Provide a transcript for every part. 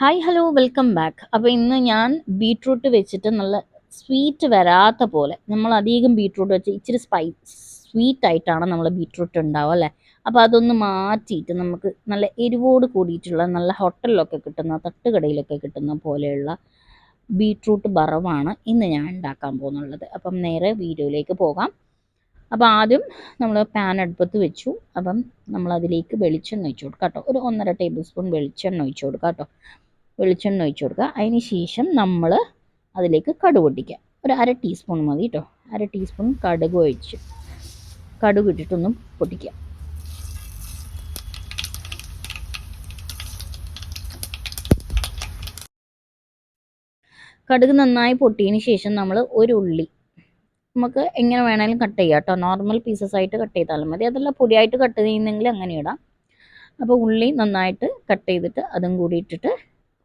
Hi hello welcome back അപ്പോൾ ഇന്ന് ഞാൻ ബീട്രൂട്ട് വെച്ചിട്ട് നല്ല സ്വീറ്റ് വരാത്ത പോലെ നമ്മൾ അധികം ബീട്രൂട്ട് വെച്ച് ഇച്ചിരി സ്പൈ സ്വീറ്റ് ആയിട്ടാണ് നമ്മൾ ബീട്രൂട്ട് ഉണ്ടാവുക അല്ലേ? അപ്പോൾ അതൊന്ന് മാറ്റിയിട്ട് നമുക്ക് നല്ല എരിവോട് കൂടിയിട്ടുള്ള നല്ല ഹോട്ടലിലൊക്കെ കിട്ടുന്ന തട്ടുകടയിലൊക്കെ കിട്ടുന്ന പോലെയുള്ള ബീട്രൂട്ട് ബറവാണ് ഇന്ന് ഞാൻ ഉണ്ടാക്കാൻ പോകുന്നുള്ളത്. അപ്പം നേരെ വീഡിയോയിലേക്ക് പോകാം. അപ്പോൾ ആദ്യം നമ്മൾ പാൻ അടുപ്പത്ത് വെച്ചു. അപ്പം നമ്മളതിലേക്ക് വെളിച്ചെണ്ണ ഒഴിച്ചു കൊടുക്കാം കേട്ടോ. ഒരു ഒന്നര ടേബിൾ സ്പൂൺ വെളിച്ചെണ്ണ ഒഴിച്ചു കൊടുക്കാം കേട്ടോ. വെളിച്ചെണ്ണ ഒഴിച്ചു കൊടുക്കുക. അതിന് ശേഷം നമ്മൾ അതിലേക്ക് കടുക് പൊട്ടിക്കുക. ഒരു അര ടീസ്പൂൺ മതി കേട്ടോ അര ടീസ്പൂൺ കടുക് ഒഴിച്ച്. കടുക് ഇട്ടിട്ടൊന്നും പൊട്ടിക്കുക. കടുക് നന്നായി പൊട്ടിയതിന് ശേഷം നമ്മൾ ഒരു ഉള്ളി. നമുക്ക് എങ്ങനെ വേണമെങ്കിലും കട്ട് ചെയ്യാം കേട്ടോ നോർമൽ പീസസ് ആയിട്ട് കട്ട് ചെയ്താലും മതി. അതല്ല പൊടിയായിട്ട് കട്ട് ചെയ്യുന്നെങ്കിൽ അങ്ങനെ ഇടാം. അപ്പോൾ ഉള്ളി നന്നായിട്ട് കട്ട് ചെയ്തിട്ട് അതും കൂടി ഇട്ടിട്ട്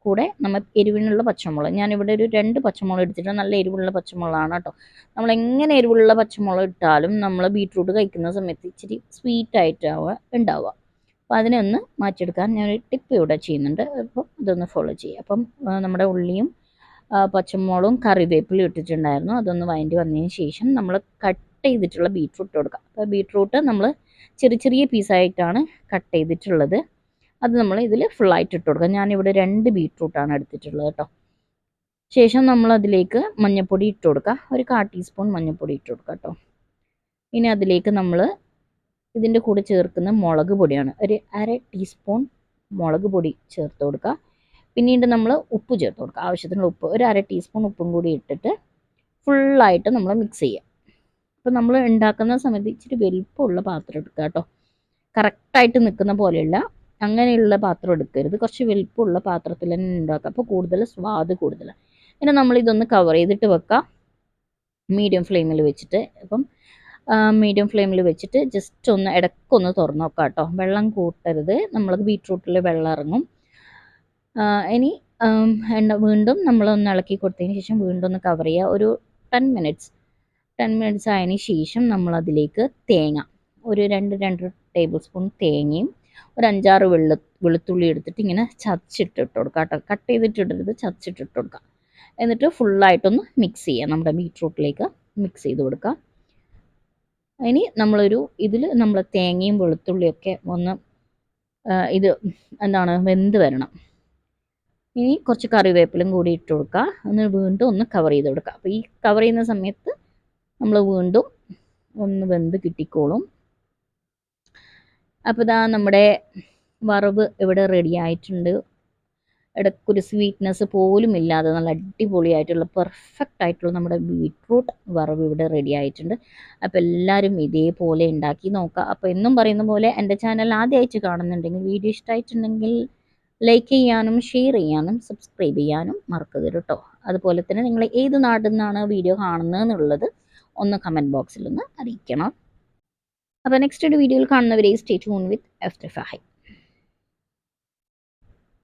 കൂടെ നമ്മൾ എരിവിനുള്ള പച്ചമുളക്. ഞാനിവിടെ ഒരു രണ്ട് പച്ചമുളക് എടുത്തിട്ട് നല്ല എരിവുള്ള പച്ചമുളകാണ് കേട്ടോ നമ്മൾ എങ്ങനെ എരിവുള്ള പച്ചമുളക് ഇട്ടാലും നമ്മൾ ബീട്രൂട്ട് കഴിക്കുന്ന സമയത്ത് ഇച്ചിരി സ്വീറ്റ് ആയിട്ടാവുക ഉണ്ടാവുക. അപ്പോൾ അതിനെ ഒന്ന് മാറ്റിയെടുക്കാൻ ഞാനൊരു ടിപ്പ് ഇവിടെ ചെയ്യുന്നുണ്ട്. അപ്പം ഇതൊന്ന് ഫോളോ ചെയ്യുക. അപ്പം നമ്മുടെ ഉള്ളിയും പച്ചമുളകും കറിവേപ്പിലും ഇട്ടിട്ടുണ്ടായിരുന്നു. അതൊന്ന് വഴണ്ടി വന്നതിന് ശേഷം നമ്മൾ കട്ട് ചെയ്തിട്ടുള്ള ബീട്രൂട്ട് കൊടുക്കുക. അപ്പോൾ ബീട്രൂട്ട് നമ്മൾ ചെറിയ ചെറിയ പീസായിട്ടാണ് കട്ട് ചെയ്തിട്ടുള്ളത്. അത് നമ്മൾ ഇതിൽ ഫുള്ളായിട്ട് ഇട്ട് കൊടുക്കുക. ഞാനിവിടെ രണ്ട് ബീട്രൂട്ടാണ് എടുത്തിട്ടുള്ളത് കേട്ടോ. ശേഷം നമ്മൾ അതിലേക്ക് മഞ്ഞൾപ്പൊടി ഇട്ട് കൊടുക്കുക. ഒരു കാ ടീസ്പൂൺ മഞ്ഞൾപ്പൊടി ഇട്ട് കൊടുക്കുക കേട്ടോ. ഇനി അതിലേക്ക് നമ്മൾ ഇതിന്റെ കൂടെ ചേർക്കുന്ന മുളക് പൊടിയാണ്. ഒരു അര ടീസ്പൂൺ മുളക് പൊടി ചേർത്ത് കൊടുക്കുക. പിന്നീട് നമ്മൾ ഉപ്പ് ചേർത്ത് കൊടുക്കുക. ആവശ്യത്തിനുള്ള ഉപ്പ്. ഒരു അര ടീസ്പൂൺ ഉപ്പും കൂടി ഇട്ടിട്ട് ഫുള്ളായിട്ട് നമ്മൾ മിക്സ് ചെയ്യുക. അപ്പോൾ നമ്മൾ ഉണ്ടാക്കുന്ന സമയത്ത് ഇച്ചിരി വലിപ്പമുള്ള പാത്രം എടുക്കുക കേട്ടോ. കറക്റ്റായിട്ട് നിൽക്കുന്ന പോലെയുള്ള അങ്ങനെയുള്ള പാത്രം എടുക്കരുത്. കുറച്ച് വലിപ്പമുള്ള പാത്രത്തിൽ തന്നെ ഉണ്ടാക്കുക. അപ്പോൾ കൂടുതൽ സ്വാദ് കൂടുതലാണ് പിന്നെ നമ്മൾ ഇതൊന്ന് കവർ ചെയ്തിട്ട് വെക്കാം. മീഡിയം ഫ്ലെയിമിൽ വെച്ചിട്ട്. അപ്പം മീഡിയം ഫ്ലെയിമിൽ വെച്ചിട്ട് ജസ്റ്റ് ഒന്ന് ഇടയ്ക്കൊന്ന് തുറന്നു നോക്കാം കേട്ടോ. വെള്ളം കൂട്ടരുത്. നമ്മൾ ബീട്രൂട്ടിൽ വെള്ളം ഇറങ്ങും. ഇനി എണ്ണ വീണ്ടും നമ്മളൊന്ന് ഇളക്കി കൊടുത്തതിന് ശേഷം വീണ്ടും ഒന്ന് കവർ ചെയ്യുക. ഒരു ടെൻ മിനിറ്റ്സ് ടെൻ മിനിറ്റ്സ് ആയതിന് ശേഷം നമ്മളതിലേക്ക് തേങ്ങ. ഒരു രണ്ട് രണ്ട് ടേബിൾ സ്പൂൺ തേങ്ങയും ഒരു അഞ്ചാറ് വെള്ള വെളുത്തുള്ളി എടുത്തിട്ട് ഇങ്ങനെ ചതച്ചിട്ട് ഇട്ട് കൊടുക്കുക കേട്ടോ. കട്ട് ചെയ്തിട്ട് ഇടരുത് ചതച്ചിട്ട് ഇട്ട് കൊടുക്കുക എന്നിട്ട് ഫുള്ളായിട്ടൊന്ന് മിക്സ് ചെയ്യുക നമ്മുടെ ബീറ്റ്റൂട്ടിലേക്ക് മിക്സ് ചെയ്ത് കൊടുക്കുക ഇനി നമ്മളൊരു ഇതിൽ നമ്മൾ തേങ്ങയും വെളുത്തുള്ളിയൊക്കെ ഒന്ന് ഇത് എന്താണ് വെന്ത് വരണം. ഇനി കുറച്ച് കറിവേപ്പിലും കൂടി ഇട്ട് കൊടുക്കുക. എന്നിട്ട് വീണ്ടും ഒന്ന് കവർ ചെയ്ത് കൊടുക്കുക. അപ്പോൾ ഈ കവർ ചെയ്യുന്ന സമയത്ത് നമ്മൾ വീണ്ടും ഒന്ന് വെന്ത് കിട്ടിക്കോളും. അപ്പോൾ ഇതാ നമ്മുടെ വറവ് ഇവിടെ റെഡി ആയിട്ടുണ്ട്. ഇടയ്ക്കൊരു സ്വീറ്റ്നെസ് പോലും ഇല്ലാതെ നല്ല അടിപൊളിയായിട്ടുള്ള പെർഫെക്റ്റ് ആയിട്ടുള്ള നമ്മുടെ ബീട്രൂട്ട് വറവ് ഇവിടെ റെഡി ആയിട്ടുണ്ട്. അപ്പോൾ എല്ലാവരും ഇതേപോലെ ഉണ്ടാക്കി നോക്കുക. അപ്പോൾ എന്നും പറയുന്ന പോലെ എന്റെ ചാനൽ ആദ്യമായിട്ട് കാണുന്നുണ്ടെങ്കിൽ വീഡിയോ ഇഷ്ടമായിട്ടുണ്ടെങ്കിൽ ലൈക്ക് ചെയ്യാനും ഷെയർ ചെയ്യാനും സബ്സ്ക്രൈബ് ചെയ്യാനും മറക്കരുത് കേട്ടോ. അതുപോലെ തന്നെ നിങ്ങൾ ഏത് നാട്ടിൽ നിന്നാണ് വീഡിയോ കാണുന്നത് എന്നുള്ളത് ഒന്ന് കമന്റ് ബോക്സിൽ ഒന്ന് അറിയിക്കണം. അപ്പോൾ നെക്സ്റ്റ് ഒരു വീഡിയോയിൽ കാണുന്നവരെ stay tune with F Fahi